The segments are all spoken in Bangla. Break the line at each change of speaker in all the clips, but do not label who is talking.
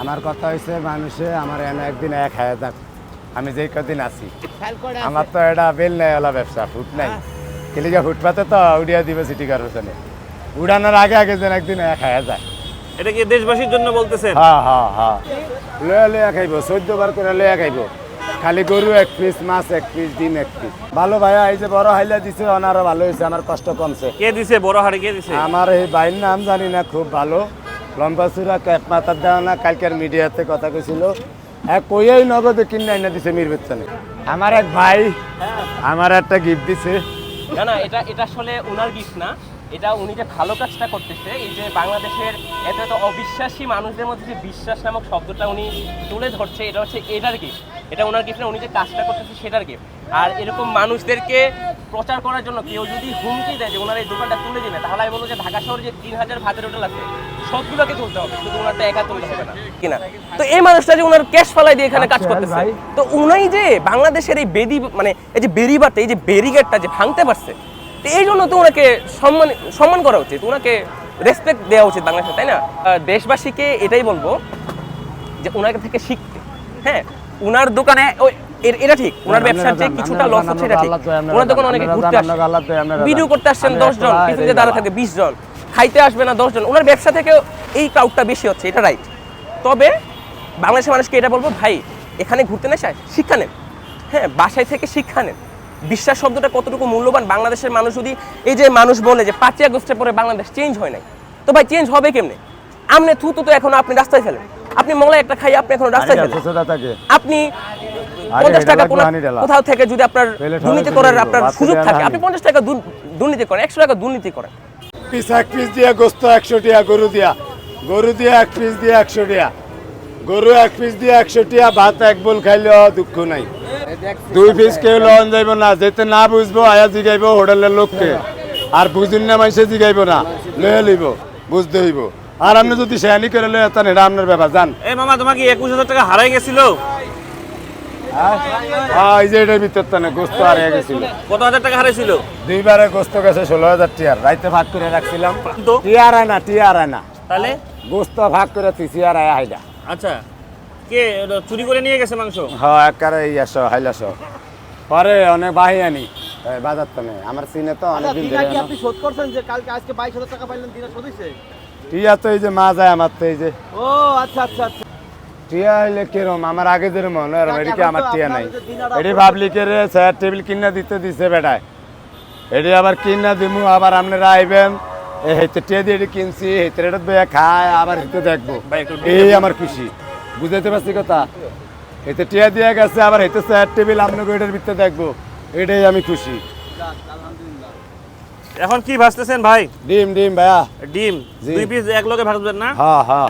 আমার কথা হয়েছে মানুষে আমার এনে একদিন এক হাজার যাক আমি যেই কদিন আছি। আমার তো এটা বেল নাই ওলা ব্যবসা ফুট নাই। কেলিকা ফুটপাতে তো উড়িয়া দিবে সিটি কর্পোরেশনে উড়ানোর আগে আগে যেন একদিন এক হাজার যায়।
এটা কি দেশবাসীর জন্য বলতেছেন?
হ্যাঁ হ্যাঁ হ্যাঁ লয়া লয়া খাইব চোদ্দ বার করে লয়া খাইব। খালি গরু এক পিস মাছ এক পিস ডিম এক পিস ভালো ভাইয়া এই যে বড় হাইলা দিছে ওনারও ভালো হয়েছে আমার কষ্ট কমছে।
কে দিছে? বড় হাড়ে কে দিছে?
আমার এই বাইর নাম জানি না খুব ভালো। লম্বা চূড়া ক্যাপ মাথার দেওয়া না, কালকের মিডিয়াতে কথা কইছিল। এক কইয়াই নগদে কিনে আইনা দিছে মির বেতনে আমার এক ভাই, আমার একটা গিফট দিছে।
না না, এটা এটা আসলে ওনার গিফট না। এটা উনি যে ভালো কাজটা করতেছে, এই যে বাংলাদেশের এত এত অবিশ্বাসী মানুষদের মধ্যে যে বিশ্বাস নামক শব্দটা উনি তুলে ধরছে, এটা হচ্ছে এটার গিফট এটা ওনার গিফট না, উনি যে কাজটা করতেছে সেটার গিফট আর এরকম মানুষদেরকে প্রচার করার জন্য কেউ যদি হুমকি দেয় যে ওনার এই দোকানটা তুলে দিবে তাহলে আমি বলব যে ঢাকা শহরে যে তিন হাজার ভাতের হোটেল আছে সবগুলোকে তুলতে হবে। শুধু ওনারটা একা তুলতে হবে না। কিনা? তো এই মানুষটা যে ওনার ক্যাশ ফালাই দিয়ে এখানে কাজ
আচ্ছা,
করতেছে। তো উনাই যে বাংলাদেশের এই বেদি মানে এই যে বেরিবারটা এই যে ব্যারিগেডটা যে ভাঙতে পারছে তো এই জন্য তো ওনাকে সম্মান সম্মান করা উচিত। ওনাকে রেসপেক্ট দেওয়া উচিত বাংলাদেশে তাই না? দেশবাসীকে এটাই বলব যে ওনাকে থেকে শিখতে। হ্যাঁ উনার দোকানে ওই এটা ঠিক ওনার
আপনারা
ব্যবসার যে কিছুটা লস হচ্ছে এটা ঠিক। ওনার দোকানে অনেকে ঘুরতে
যান।
ভিডিও করতে আসছেন
আমি
দশ জন পিছনে
বাইরে
দাঁড়া থাকে বিশ জন খাইতে আসবে না দশ জন ওনার ব্যবসা থেকে এই ক্রাউডটা বেশি হচ্ছে এটা রাইট তবে বাংলাদেশের মানুষকে এটা বলব ভাই এখানে ঘুরতে না শিক্ষা নেন। হ্যাঁ বাসায় থেকে শিক্ষা নেন। বিশ্বাস শব্দটা কতটুকু মূল্যবান? বাংলাদেশের মানুষ যদি এই যে মানুষ বলে যে পাঁচই আগস্টের পরে বাংলাদেশ চেঞ্জ হয় নাই তো ভাই চেঞ্জ হবে কেমনে? আমনে থুতু তো এখন আপনি রাস্তায় ফেলেন। আপনি মলাই একটা খাই আপনি এখন রাস্তায় ফেলেন। আপনি পঞ্চাশ টাকা কোথাও থেকে যদি আপনার দুর্নীতি করার আপনার সুযোগ থাকে
না
আপনি। পঞ্চাশ টাকা দুর্নীতি করেন একশো টাকা দুর্নীতি করেন।
পিস এক পিস দিয়া গোস্ত একশো টিয়া গরু দিয়া। গরু দিয়া এক পিস দিয়া একশো টিয়া। গরু এক পিস দিয়া একশো টিয়া ভাত এক বল খাইলেও দুঃখ নাই। দুই পিস কেউ লন যাইব না যেতে না বুঝব আয়া জিগাইব হোটেলের লোককে। আর বুঝুন না মাইসে জিগাইব না লয়ে লইব বুঝতে হইব। আর আপনি যদি শেয়ানি করে লয়ে যেতেন এটা আপনার ব্যাপার জান।
এই মামা তোমার কি একুশ হাজার টাকা হারাই গেছিল?
এই যে এটার ভিতর তানে গোস্ত আর গেছিল।
কত হাজার টাকা হারাইছিল?
দুইবারে গোস্ত গেছে ষোলো হাজার টিয়ার। রাইতে ভাগ করে রাখছিলাম। টিয়ার আয় না টিয়ার আয় না।
তাহলে?
গোস্ত ভাগ করে আর আয়
আচ্ছা। কে চুরি করে নিয়ে গেছে মাংস?
হ্যাঁ একারে ইয়াসো হাইলাসো পরে অনেক বাহি আনি। বাজার তো নেই। আমার সিনে তো অনেক দিন ধরে
আপনি শোধ করছেন যে কালকে আজকে বাইশ হাজার টাকা পাইলেন দিনে শোধ হয়েছে
টিয়া তো এই যে মা যায় আমার তো এই যে
ও আচ্ছা আচ্ছা আচ্ছা।
টিয়া হইলে কিরম? আমার আগে যেরকম মনে হয় এদিকে
তো
আমার টিয়া নাই। এটি পাবলিকের চেয়ার টেবিল কিনা দিতে দিছে বেটায়। এটি আবার কিনা দিমু আবার আপনারা আইবেন। এই হেতে টিয়া দিয়ে এটি কিনছি হেতে এটা বইয়া খায় আবার হেতে দেখব। এই আমার খুশি। বুঝাইতে পারছি কথা? হেতে টিয়া দিয়ে গেছে আবার হেতে চেয়ার টেবিল আপনাকে এটার ভিতরে দেখব। এটাই আমি খুশি।
এখন কি ভাজতেছেন ভাই?
ডিম ডিম ভাইয়া।
ডিম। দুই পিস এক লগে ভাজবেন না?
হ্যাঁ হ্যাঁ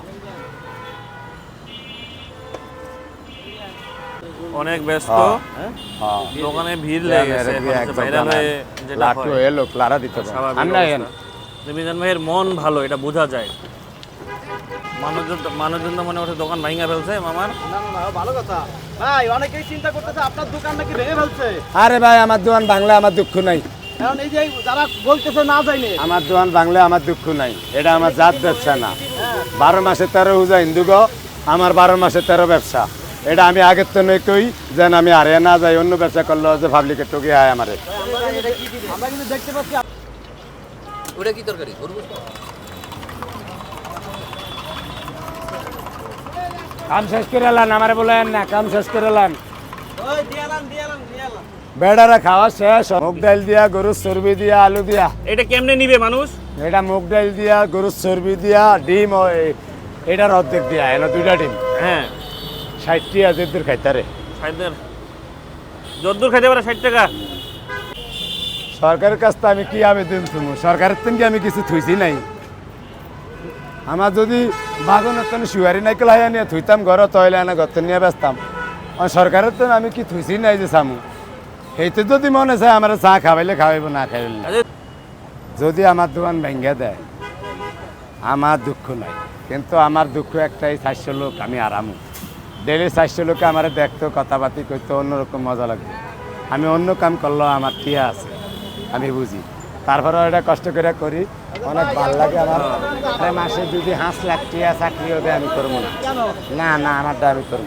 অনেক ব্যস্ত।
হ্যাঁ। হ্যাঁ।
দোকানে ভিড় লেগে গেছে ভাইরাল হয়ে যেটা
লাটু এলো ক্লারা দিতে পারে।
স্বাভাবিক
আমরা এন
মিজান ভাইয়ের মন ভালো এটা বোঝা যায়। মানুষজন মানুষজন তো মনে হচ্ছে দোকান ভাঙা ফেলছে মামার।
না না না ভালো কথা। ভাই অনেকেই চিন্তা করতেছে আপনার দোকান নাকি ভেঙে ফেলছে।
আরে ভাই আমার দোকান বাংলা আমার দুঃখ নাই।
কারণ এই যে যারা বলতেছে না যায়নি
আমার দোকান বাংলা আমার দুঃখ নাই। এটা আমার জাত ব্যবসা না। বারো মাসে তেরো হুজা হিন্দুগ আমার বারো মাসে তেরো ব্যবসা। এটা আমি আগের তো নই কই যেন আমি আরে না যাই অন্য ব্যবসা করল যে পাবলিকের টুকি হয় আমারে
আমরা। কিন্তু দেখতে পাচ্ছি
ওটা কি তরকারি
কাম শেষ করে এলান আমারে বলেন না কাম শেষ করে
দিয়ালান
বেড়ারা খাওয়া শেষ মুগ ডাল দিয়া গরুর চর্বি দিয়া আলু দিয়া।
এটা কেমনে নিবে মানুষ?
এটা মুগ ডাল দিয়া গরুর চর্বি দিয়া ডিম ওই এটার অর্ধেক দিয়া এলো দুইটা ডিম।
হ্যাঁ।
ষাটটি আজের খাইতারে
ষাটদের যদ্দূর খাইতে পারে ষাট টাকা।
সরকারের কাছ থেকে আমি কি আবেদন তুমি সরকারের থেকে আমি কিছু থুইছি নাই। আমার যদি বাগানের তো শুয়ারি নাইকেল হাইয়া নিয়ে থুইতাম ঘর তৈলে আনা ঘর নিয়ে ব্যস্তাম আর সরকারের তো আমি কি থুইছি নাই যে সামু এইতে যদি মনে চায় আমার চা খাবাইলে খাওয়াইব না খাইলে যদি আমার দোকান ভেঙে দেয় আমার দুঃখ নাই। কিন্তু আমার দুঃখ একটাই চারশো লোক আমি আরামু। ডেলি চারশো লোকে আমার দেখতো কথা কথাবার্তি করতো অন্যরকম মজা লাগবে আমি অন্য কাম করলেও আমার টিয়া আছে, আমি বুঝি। তারপরেও এটা কষ্ট করে করি, অনেক ভালো লাগে আমার। মাসে যদি হাঁস লাখ টিয়া চাকরি হবে আমি করব না। না না আমারটা আমি করব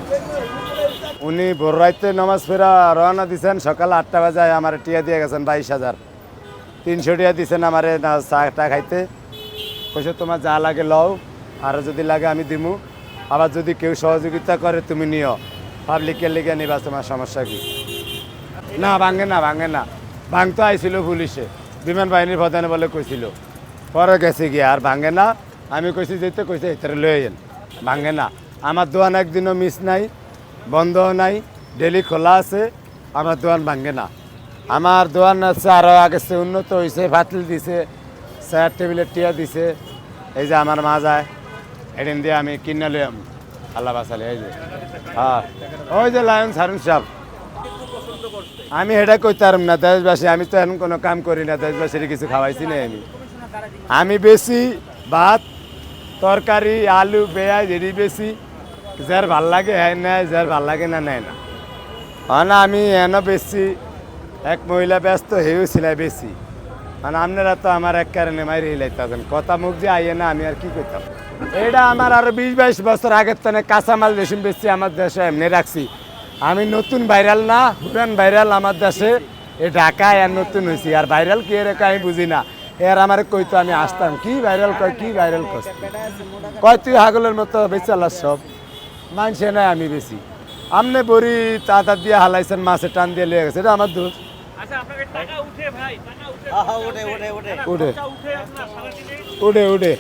উনি ভোর রাইতে নামাজ ফেরা রওনা দিছেন, সকাল আটটা বাজায় আমার টিয়া দিয়ে গেছেন বাইশ হাজার। তিনশো টিয়া দিছেন আমার চাটা খাইতে। কইছে, তোমার যা লাগে লও, আর যদি লাগে আমি দিমু। আবার যদি কেউ সহযোগিতা করে, তুমি নিও। পাবলিকের লিগে নিবা, তোমার সমস্যা কি? না, ভাঙে না ভাঙে না। ভাঙতো আইছিল পুলিশে। বিমান বাহিনীর প্রধানে বলে কইছিল, পরে গেছে গিয়ে, আর ভাঙে না। আমি কইছি, যেতে কইছে, এটারে লয়ে যান ভাঙে না। আমার দোয়ান একদিনও মিস নাই, বন্ধও নাই, ডেলি খোলা আছে, আমার দোয়ান ভাঙে না। আমার দোয়ান আছে আরও আগে উন্নত হয়েছে ভাতল দিছে চেয়ার টেবিলের টিয়া দিছে, এই যে আমার মা যায়। এদিন দিয়ে আমি কিনে লইম আল্লাহ বাসালে এই যে। হ্যাঁ ওই যে লায়ন সারুন সাহেব আমি এটা কইতাম না, দেশবাসী, আমি তো এখন কোনো কাম করি না দেশবাসীর কিছু খাওয়াইছি না আমি? আমি বেশি ভাত তরকারি আলু পেঁয়াজ এটি বেশি যার ভালো লাগে হ্যাঁ নেয় যার ভালো লাগে না নেয় না। না, আমি এন বেশি এক মহিলা ব্যস্ত হেউ ছিলাই বেশি মানে আপনারা তো আমার এক কারণে মাইরে হিলাইতেছেন। কথা মুখ যে আইয়ে না, আমি আর কি করতাম এটা আমার আরও বিশ বাইশ বছর আগের তনে কাঁচামাল রেশম বেশি আমার দেশে এমনি রাখছি। আমি নতুন ভাইরাল না পুরান ভাইরাল আমার দেশে। এ ঢাকায় আর নতুন হয়েছি আর ভাইরাল কি এরকম আমি বুঝি না। এর আমার কইতো আমি আসতাম। কি ভাইরাল কয়, কি ভাইরাল করছি কয়, তুই হাগলের মতো বেচালার সব? মানছে না আমি বেশি। আমনে বড়ি তাতা দিয়ে হালাইছেন, মাছে টান দিয়ে লিয়ে গেছে, এটা আমার দোষ।
আচ্ছা উঠে উঠে
ওঠে
উঠে
আপনার
উঠে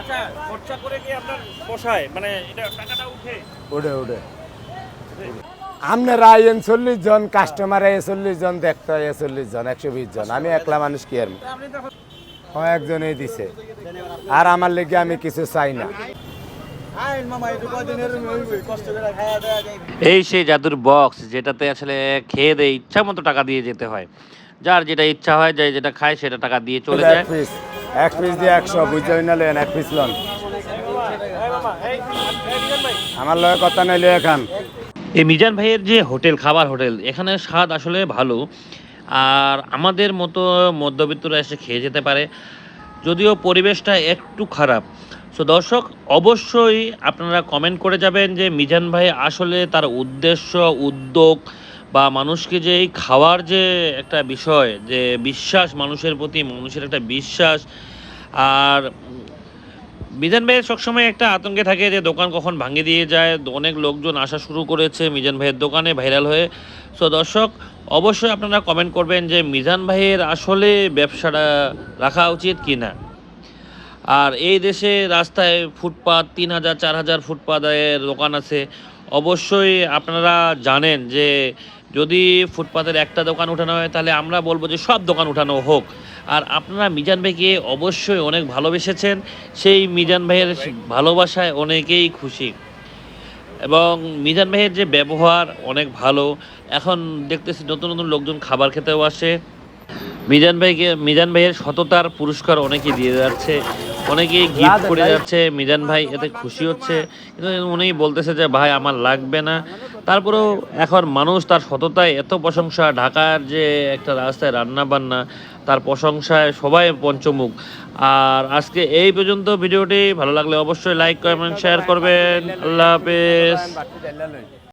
আচ্ছা খরচা করে কি আপনার পোষায়? মানে এটা টাকাটা উঠে।
উঠে উঠে। আপনারা আইয়েন চল্লিশ জন কাস্টমার আইয়ে চল্লিশ জন দেখতে আইয়ে চল্লিশ জন একশো বিশ জন। আমি একলা মানুষ কি আর কয়েকজনই দিছে। আর আমার লেগে আমি কিছু চাই না।
এই সেই জাদুর বক্স যেটাতে আসলে খেয়ে দেয় ইচ্ছা মতো টাকা দিয়ে যেতে হয়। যার যেটা ইচ্ছা হয় যে যেটা খায় সেটা টাকা দিয়ে চলে যায়।
এক পিস এক পিস দিয়ে একশো বুঝতে না লেন এক পিস লন। আমার লগে কথা নাই লিয়ে খান
এই মিজান ভাইয়ের যে হোটেল খাবার হোটেল এখানে স্বাদ আসলে ভালো। আর আমাদের মতো মধ্যবিত্তরা এসে খেয়ে যেতে পারে। যদিও পরিবেশটা একটু খারাপ সো দর্শক, অবশ্যই আপনারা কমেন্ট করে যাবেন যে মিজান ভাই আসলে তার উদ্দেশ্য, উদ্যোগ বা মানুষকে যে এই খাওয়ার যে একটা বিষয়, যে বিশ্বাস, মানুষের প্রতি মানুষের একটা বিশ্বাস। আর মিজান ভাইয়ের সবসময় একটা আতঙ্কে থাকে যে দোকান কখন ভাঙে দিয়ে যায়। অনেক লোকজন আসা শুরু করেছে মিজান ভাইয়ের দোকানে ভাইরাল হয়ে। সো দর্শক, অবশ্যই আপনারা কমেন্ট করবেন যে মিজান ভাইয়ের আসলে ব্যবসাটা রাখা উচিত কি না আর এই দেশে রাস্তায় ফুটপাত, তিন হাজার, চার হাজার ফুটপাতের দোকান আছে। অবশ্যই আপনারা জানেন যে যদি ফুটপাতের একটা দোকান উঠানো হয়, তাহলে আমরা বলব যে সব দোকান উঠানো হোক। আর আপনারা মিজান ভাইকে অবশ্যই অনেক ভালোবেসেছেন। সেই মিজান ভাইয়ের ভালোবাসায় অনেকেই খুশি। এবং মিজান ভাইয়ের যে ব্যবহার অনেক ভালো। এখন দেখতেছি নতুন নতুন লোকজন খাবার খেতেও আসে। মিজান ভাইকে, মিজান ভাইয়ের সততার পুরস্কার অনেকেই দিয়ে যাচ্ছে। অনেকেই গিফট করে যাচ্ছে। মিজান ভাই এতে খুশি হচ্ছে। কিন্তু উনি বলতেছে যে ভাই আমার লাগবে না। তারপরেও এখন মানুষ তার সততায় এত প্রশংসা ঢাকার যে একটা রাস্তায় রান্না বান্না তার প্রশংসায় সবাই পঞ্চমুখ। আর আজকে এই পর্যন্ত ভিডিওটি ভালো লাগলে অবশ্যই লাইক কমেন্ট শেয়ার করবেন। আল্লাহ হাফেজ।